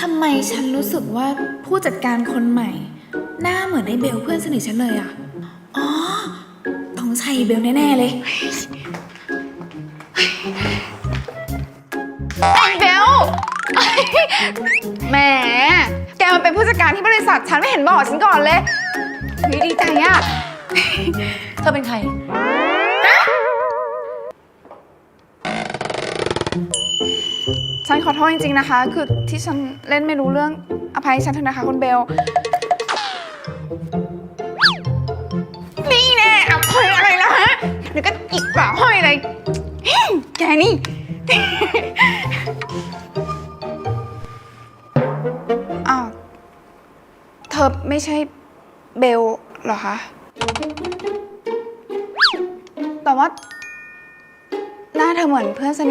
ทำไมฉันรู้สึกว่าผู้จัดการคนใหม่ หน้าเหมือนไอ้เบลเพื่อนสนิทฉันเลยอะอ๋อ ต้องใช่เบลแน่ ๆ เลย ไอ้เบลแหม แกมันเป็นผู้จัดการที่บริษัทฉันไม่เห็นบอกฉันก่อนเลยเฮ้ยดีใจอะเธอเป็นใคร ฉันขอโทษจริง ๆ นะคะ คือที่ฉันเล่นไม่รู้เรื่องอภัยฉันเถอะนะคะคุณเบล นี่แน่อภัยอะไรนะฮะเดี๋ยวก็อีกกว่าห้อยเลยแกนี่ อ้าว เธอไม่ใช่เบลเหรอคะ แต่ว่า หน้าเธอเหมือนเพื่อนสนิท